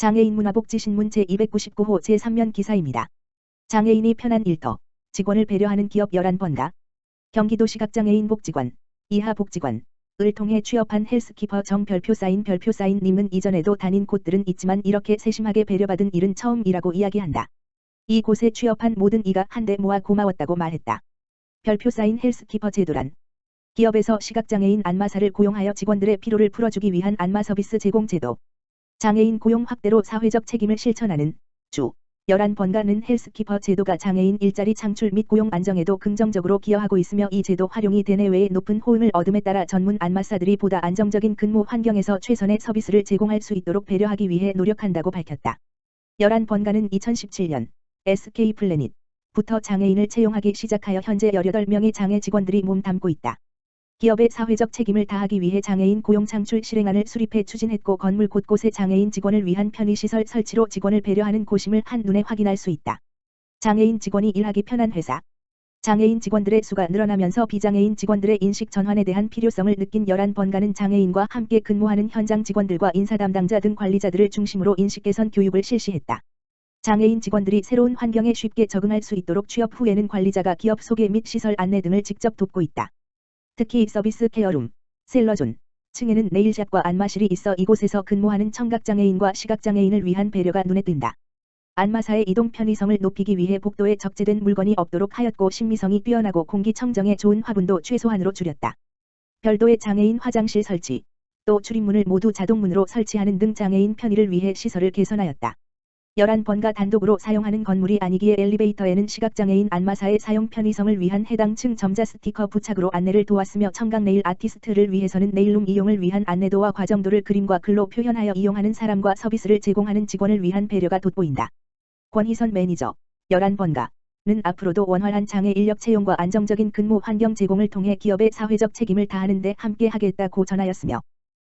장애인 문화복지신문 제299호 제3면 기사입니다. 장애인이 편한 일터, 직원을 배려하는 기업 11번가, 경기도 시각장애인 복지관, 이하 복지관, 을 통해 취업한 헬스키퍼 정 별표 사인 별표 사인 님은 이전에도 다닌 곳들은 있지만 이렇게 세심하게 배려받은 일은 처음이라고 이야기한다. 이 곳에 취업한 모든 이가 한데 모아 고마웠다고 말했다. 별표 사인 헬스키퍼 제도란 기업에서 시각장애인 안마사를 고용하여 직원들의 피로를 풀어주기 위한 안마 서비스 제공 제도. 장애인 고용 확대로 사회적 책임을 실천하는 주 11번가는 헬스키퍼 제도가 장애인 일자리 창출 및 고용 안정에도 긍정적으로 기여하고 있으며 이 제도 활용이 대내외의 높은 호응을 얻음에 따라 전문 안마사들이 보다 안정적인 근무 환경에서 최선의 서비스를 제공할 수 있도록 배려하기 위해 노력한다고 밝혔다. 11번가는 2017년 SK 플래닛 부터 장애인을 채용하기 시작하여 현재 18명의 장애 직원들이 몸담고 있다. 기업의 사회적 책임을 다하기 위해 장애인 고용 창출 실행안을 수립해 추진했고 건물 곳곳에 장애인 직원을 위한 편의시설 설치로 직원을 배려하는 고심을 한눈에 확인할 수 있다. 장애인 직원이 일하기 편한 회사. 장애인 직원들의 수가 늘어나면서 비장애인 직원들의 인식 전환에 대한 필요성을 느낀 11번가는 장애인과 함께 근무하는 현장 직원들과 인사 담당자 등 관리자들을 중심으로 인식 개선 교육을 실시했다. 장애인 직원들이 새로운 환경에 쉽게 적응할 수 있도록 취업 후에는 관리자가 기업 소개 및 시설 안내 등을 직접 돕고 있다. 특히 서비스 케어룸, 셀러존, 층에는 네일샵과 안마실이 있어 이곳에서 근무하는 청각장애인과 시각장애인을 위한 배려가 눈에 띈다. 안마사의 이동 편의성을 높이기 위해 복도에 적재된 물건이 없도록 하였고 신미성이 뛰어나고 공기청정에 좋은 화분도 최소한으로 줄였다. 별도의 장애인 화장실 설치, 또 출입문을 모두 자동문으로 설치하는 등 장애인 편의를 위해 시설을 개선하였다. 11번가 단독으로 사용하는 건물이 아니기에 엘리베이터에는 시각장애인 안마사의 사용 편의성을 위한 해당 층 점자 스티커 부착으로 안내를 도왔으며 청각 네일 아티스트를 위해서는 네일룸 이용을 위한 안내도와 과정도를 그림과 글로 표현하여 이용하는 사람과 서비스를 제공하는 직원을 위한 배려가 돋보인다. 권희선 매니저 11번가 는 앞으로도 원활한 장애 인력 채용과 안정적인 근무 환경 제공을 통해 기업의 사회적 책임을 다하는 데 함께 하겠다고 전하였으며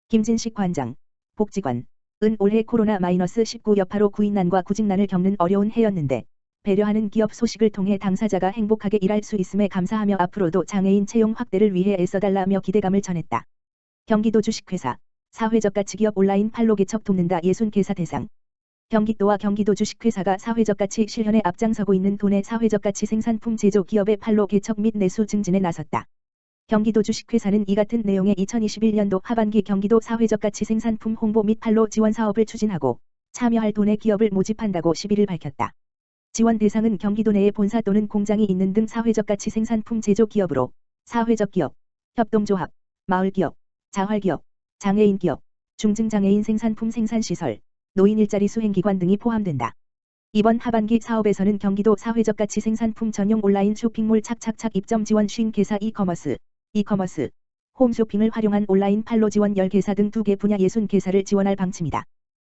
김진식 관장, 복지관, 은 올해 코로나-19 여파로 구인난과 구직난을 겪는 어려운 해였는데 배려하는 기업 소식을 통해 당사자가 행복하게 일할 수 있음에 감사하며 앞으로도 장애인 채용 확대를 위해 애써달라며 기대감을 전했다. 경기도 주식회사 사회적 가치 기업 온라인 판로 개척 돕는다 예순 개사 대상 경기도와 경기도 주식회사가 사회적 가치 실현에 앞장서고 있는 도내 사회적 가치 생산품 제조 기업의 판로 개척 및 내수 증진에 나섰다. 경기도 주식회사는 이 같은 내용의 2021년도 하반기 경기도 사회적 가치 생산품 홍보 및 판로 지원 사업을 추진하고 참여할 도내 기업을 모집한다고 11일 밝혔다. 지원 대상은 경기도 내에 본사 또는 공장이 있는 등 사회적 가치 생산품 제조 기업으로 사회적 기업, 협동조합, 마을 기업, 자활 기업, 장애인 기업, 중증장애인 생산품 생산시설, 노인 일자리 수행기관 등이 포함된다. 이번 하반기 사업에서는 경기도 사회적 가치 생산품 전용 온라인 쇼핑몰 착착착 입점 지원 쉰 개사 이커머스, 이커머스, 홈쇼핑을 활용한 온라인 판로 지원 10개사 등 2개 분야 60개사를 지원할 방침이다.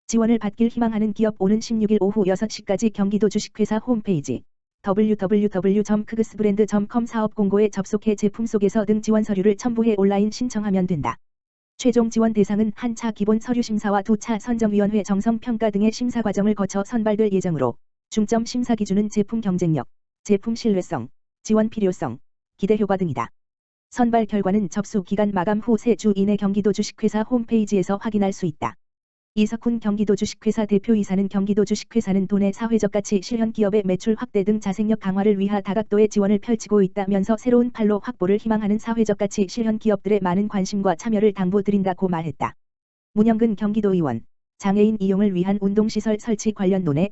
지원을 받길 희망하는 기업 오는 16일 오후 6시까지 경기도 주식회사 홈페이지 www.크그스브랜드.com 사업 공고에 접속해 제품 속에서 등 지원 서류를 첨부해 온라인 신청하면 된다. 최종 지원 대상은 한 차 기본 서류 심사와 두 차 선정위원회 정성 평가 등의 심사 과정을 거쳐 선발될 예정으로 중점 심사 기준은 제품 경쟁력, 제품 신뢰성, 지원 필요성, 기대 효과 등이다. 선발 결과는 접수 기간 마감 후 3주 이내 경기도 주식회사 홈페이지에서 확인할 수 있다. 이석훈 경기도 주식회사 대표이사는 경기도 주식회사는 도내 사회적 가치 실현 기업의 매출 확대 등 자생력 강화를 위하 다각도의 지원을 펼치고 있다면서 새로운 판로 확보를 희망하는 사회적 가치 실현 기업들의 많은 관심과 참여를 당부드린다고 말했다. 문영근 경기도 의원, 장애인 이용을 위한 운동시설 설치 관련 논의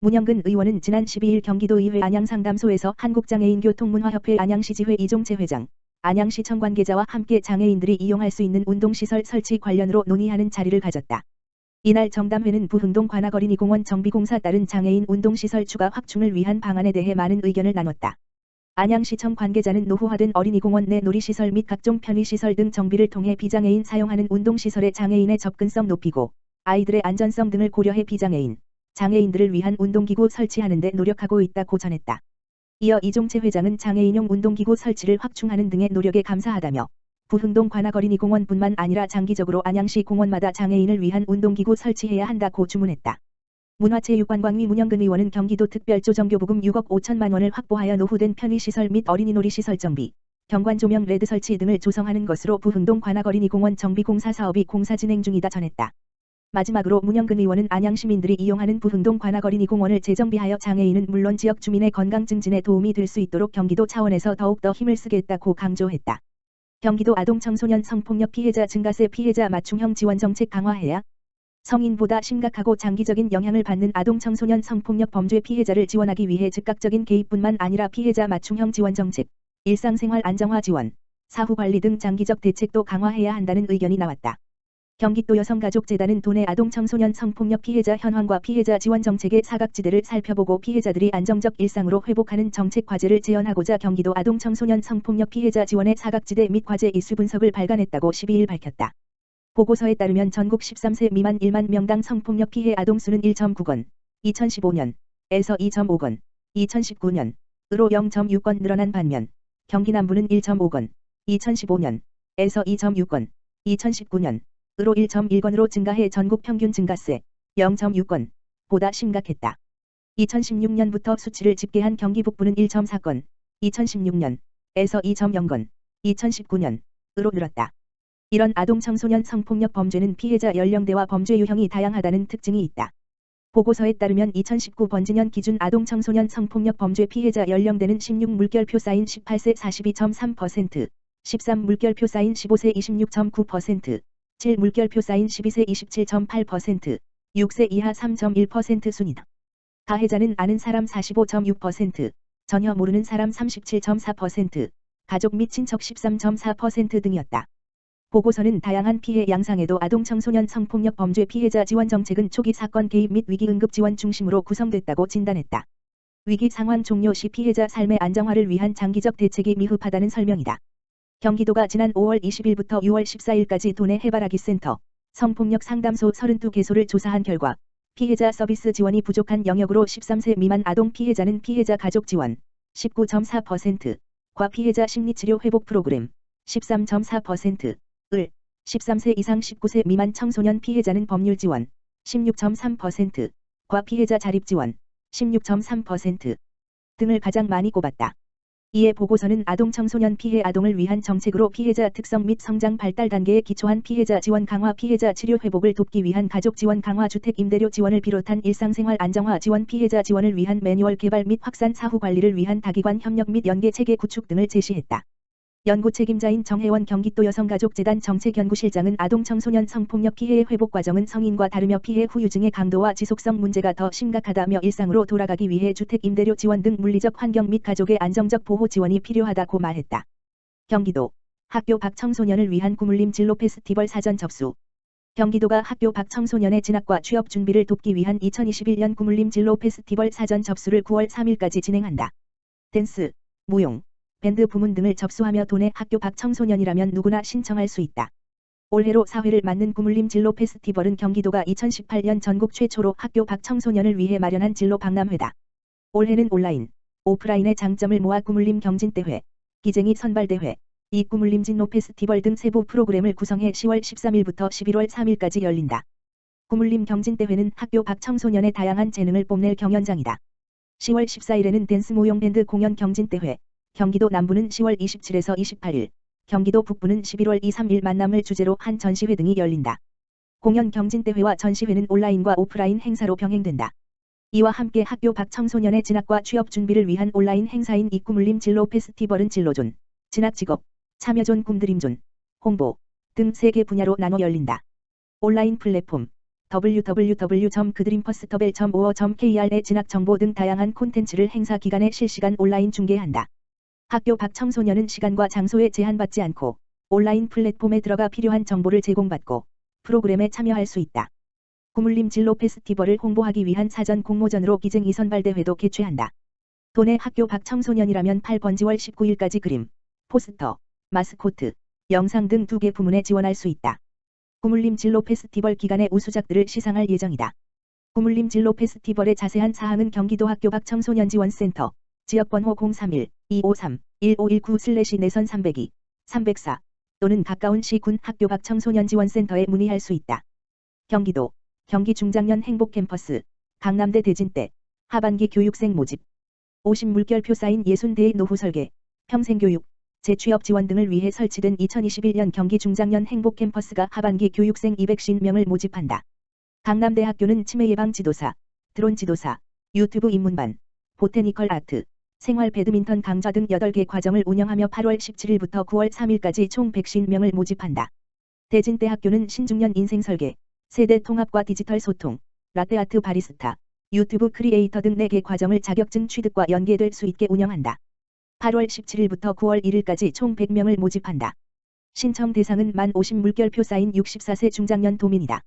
문영근 의원은 지난 12일 경기도의회 안양상담소에서 한국장애인교통문화협회 안양시지회 이종채 회장, 안양시청 관계자와 함께 장애인들이 이용할 수 있는 운동시설 설치 관련으로 논의하는 자리를 가졌다. 이날 정담회는 부흥동 관악어린이 공원 정비공사 따른 장애인 운동시설 추가 확충을 위한 방안에 대해 많은 의견을 나눴다. 안양시청 관계자는 노후화된 어린이공원 내 놀이시설 및 각종 편의시설 등 정비를 통해 비장애인 사용하는 운동시설의 장애인의 접근성 높이고 아이들의 안전성 등을 고려해 비장애인, 장애인들을 위한 운동기구 설치하는 데 노력하고 있다고 전했다. 이어 이종채 회장은 장애인용 운동기구 설치를 확충하는 등의 노력에 감사하다며 부흥동 관악어린이 공원뿐만 아니라 장기적으로 안양시 공원마다 장애인을 위한 운동기구 설치해야 한다고 주문했다. 문화체육관광위 문영근 의원은 경기도 특별조정교부금 6억 5천만 원을 확보하여 노후된 편의시설 및 어린이놀이시설 정비, 경관조명 레드 설치 등을 조성하는 것으로 부흥동 관악어린이 공원 정비공사 사업이 공사 진행 중이다 전했다. 마지막으로 문영근 의원은 안양 시민들이 이용하는 부흥동 관악어린이 공원을 재정비하여 장애인은 물론 지역 주민의 건강 증진에 도움이 될 수 있도록 경기도 차원에서 더욱더 힘을 쓰겠다고 강조했다. 경기도 아동청소년 성폭력 피해자 증가세 피해자 맞춤형 지원 정책 강화해야 성인보다 심각하고 장기적인 영향을 받는 아동청소년 성폭력 범죄 피해자를 지원하기 위해 즉각적인 개입뿐만 아니라 피해자 맞춤형 지원 정책, 일상생활 안정화 지원, 사후 관리 등 장기적 대책도 강화해야 한다는 의견이 나왔다. 경기도 여성가족재단은 도내 아동 청소년 성폭력 피해자 현황과 피해자 지원 정책의 사각지대를 살펴보고 피해자들이 안정적 일상으로 회복하는 정책 과제를 제언하고자 경기도 아동 청소년 성폭력 피해자 지원의 사각지대 및 과제 이수 분석을 발간했다고 12일 밝혔다. 보고서에 따르면 전국 13세 미만 1만 명당 성폭력 피해 아동 수는 1.9건, 2015년, 에서 2.5건, 2019년, 으로 0.6건 늘어난 반면, 경기 남부는 1.5건, 2015년, 에서 2.6건, 2019년, 으로 1.1건으로 증가해 전국 평균 증가세 0.6건, 보다 심각했다. 2016년부터 수치를 집계한 경기 북부는 1.4건, 2016년, 에서 2.0건, 2019년, 으로 늘었다. 이런 아동 청소년 성폭력 범죄는 피해자 연령대와 범죄 유형이 다양하다는 특징이 있다. 보고서에 따르면 2019 번지년 기준 아동 청소년 성폭력 범죄 피해자 연령대는 16 물결표 사인 18세 42.3%, 13 물결표 사인 15세 26.9%, 7 물결표 사인 12세 27.8%, 6세 이하 3.1% 순이다. 가해자는 아는 사람 45.6%, 전혀 모르는 사람 37.4%, 가족 및 친척 13.4% 등이었다. 보고서는 다양한 피해 양상에도 아동 청소년 성폭력 범죄 피해자 지원 정책은 초기 사건 개입 및 위기 응급 지원 중심으로 구성됐다고 진단했다. 위기 상황 종료 시 피해자 삶의 안정화를 위한 장기적 대책이 미흡하다는 설명이다. 경기도가 지난 5월 20일부터 6월 14일까지 도내 해바라기 센터, 성폭력 상담소 32개소를 조사한 결과 피해자 서비스 지원이 부족한 영역으로 13세 미만 아동 피해자는 피해자 가족 지원 19.4%, 과 피해자 심리치료 회복 프로그램 13.4%, 을 13세 이상 19세 미만 청소년 피해자는 법률 지원 16.3%, 과 피해자 자립 지원 16.3% 등을 가장 많이 꼽았다. 이에 보고서는 아동 청소년 피해 아동을 위한 정책으로 피해자 특성 및 성장 발달 단계에 기초한 피해자 지원 강화 피해자 치료 회복을 돕기 위한 가족 지원 강화 주택 임대료 지원을 비롯한 일상생활 안정화 지원 피해자 지원을 위한 매뉴얼 개발 및 확산 사후 관리를 위한 다기관 협력 및 연계 체계 구축 등을 제시했다. 연구 책임자인 정혜원 경기도 여성가족재단 정책연구실장은 아동 청소년 성폭력 피해의 회복 과정은 성인과 다르며 피해 후 유증의 강도와 지속성 문제가 더 심각하다며 일상으로 돌아가기 위해 주택 임대료 지원 등 물리적 환경 및 가족의 안정적 보호 지원이 필요하다고 말했다. 경기도 학교 밖 청소년을 위한 구물림 진로 페스티벌 사전 접수 경기도가 학교 밖 청소년의 진학과 취업 준비를 돕기 위한 2021년 구물림 진로 페스티벌 사전 접수를 9월 3일까지 진행한다. 댄스, 무용, 밴드 부문 등을 접수하며 도내 학교 밖 청소년이라면 누구나 신청할 수 있다. 올해로 사회를 맞는 구물림 진로 페스티벌은 경기도가 2018년 전국 최초로 학교 밖 청소년을 위해 마련한 진로 박람회다. 올해는 온라인, 오프라인의 장점을 모아 구물림 경진대회, 기쟁이 선발대회, 이 구물림 진로 페스티벌 등 세부 프로그램을 구성해 10월 13일부터 11월 3일까지 열린다. 구물림 경진대회는 학교 밖 청소년의 다양한 재능을 뽐낼 경연장이다. 10월 14일에는 댄스 모형 밴드 공연 경진대회, 경기도 남부는 10월 27에서 28일, 경기도 북부는 11월 2, 3일 만남을 주제로 한 전시회 등이 열린다. 공연 경진대회와 전시회는 온라인과 오프라인 행사로 병행된다. 이와 함께 학교 밖 청소년의 진학과 취업 준비를 위한 온라인 행사인 이꾸물림 진로 페스티벌은 진로존, 진학직업, 참여존 꿈드림존, 홍보 등 3개 분야로 나눠 열린다. 온라인 플랫폼 www.그드림퍼스터벨.5.kr의 진학 정보 등 다양한 콘텐츠를 행사 기간에 실시간 온라인 중계한다. 학교 밖 청소년은 시간과 장소에 제한받지 않고 온라인 플랫폼에 들어가 필요한 정보를 제공받고 프로그램에 참여할 수 있다. 구물림 진로 페스티벌을 홍보하기 위한 사전 공모전으로 기증 이선 발대회도 개최한다. 도내 학교 밖 청소년이라면 8번 지월 19일까지 그림, 포스터, 마스코트, 영상 등 두 개 부문에 지원할 수 있다. 구물림 진로 페스티벌 기간의 우수작들을 시상할 예정이다. 구물림 진로 페스티벌의 자세한 사항은 경기도 학교 밖 청소년 지원센터 지역번호 031-253-1519 내선 302, 304 또는 가까운 시 군 학교 밖 청소년 지원센터에 문의할 수 있다. 경기도 경기 중장년 행복캠퍼스 강남대 대진대 하반기 교육생 모집 50 물결표 사인 60대의 노후 설계 평생교육 재취업 지원 등을 위해 설치된 2021년 경기 중장년 행복캠퍼스가 하반기 교육생 250명을 모집한다. 강남대학교는 치매 예방 지도사, 드론 지도사, 유튜브 입문반, 보테니컬 아트, 생활 배드민턴 강좌 등 8개 과정을 운영하며 8월 17일부터 9월 3일까지 총 150명을 모집한다. 대진대학교는 신중년 인생 설계, 세대 통합과 디지털 소통, 라떼아트 바리스타, 유튜브 크리에이터 등 4개 과정을 자격증 취득과 연계될 수 있게 운영한다. 8월 17일부터 9월 1일까지 총 100명을 모집한다. 신청 대상은 만 50 물결표 쌓인 64세 중장년 도민이다.